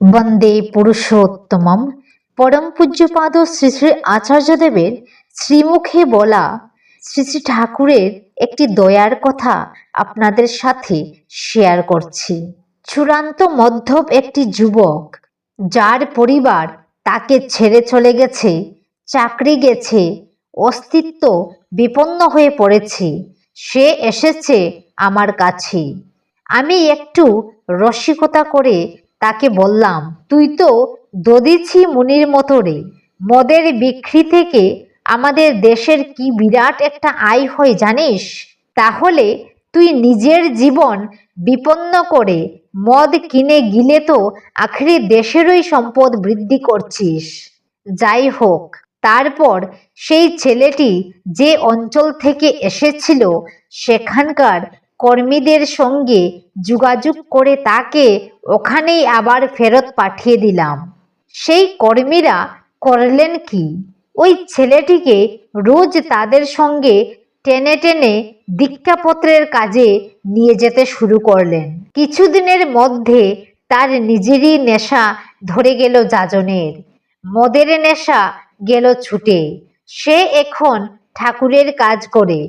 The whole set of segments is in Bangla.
বন্দে পুরুষোত্তমম। পরম পূজ্যপাদ শ্রী শ্রী আচার্যদেবের শ্রীমুখে বলা শ্রী শ্রী ঠাকুরের একটি দয়ার কথা আপনাদের সাথে শেয়ার করছি। চূড়ান্ত মধ্যম একটি যুবক, যার পরিবার তাকে ছেড়ে চলে গেছে, চাকরি গেছে, অস্তিত্ব বিপন্ন হয়ে পড়েছে, সে এসেছে আমার কাছে। আমি একটু রসিকতা করে তাকে বললাম, তুই তো দদিছি মুনির মতো রে। মদের বিক্রি থেকে আমাদের দেশের কি বিরাট একটা আয় হয় জানিস? তাহলে তুই নিজের জীবন বিপন্ন করে মদ কিনে গিলে তো আখরি দেশেরই সম্পদ বৃদ্ধি করছিস। যাই হোক, তারপর সেই ছেলেটি যে অঞ্চল থেকে এসেছিল, সেখানকার কর্মীদের সঙ্গে যোগাযোগ করে তাকে ওখানেই আবার ফেরত পাঠিয়ে দিলাম। সেই কর্মীরা করলেন কি? ওই ছেলেটিকে রোজ তাদের সঙ্গে টেনে টেনে দীক্ষাপত্রের কাজে নিয়ে যেতে শুরু করলেন। কিছুদিনের মধ্যে তার নিজেরই নেশা ধরে গেল যাজনের। মদের নেশা গেল ছুটে। সে এখন ঠাকুরের কাজ করে।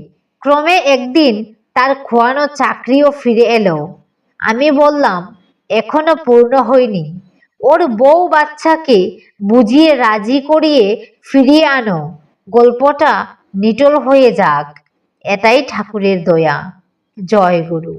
ক্রমে একদিন তার খোয়ানো চাকরিও ফিরে এলো। আমি বললাম এখনও পূর্ণ হয়নি। ওর বউ বাচ্চাকে বুঝিয়ে রাজি করিয়ে ফিরিয়ে আনো। গল্পটা নিটল হয়ে যাক। এটাই ঠাকুরের দয়া। জয় গুরু।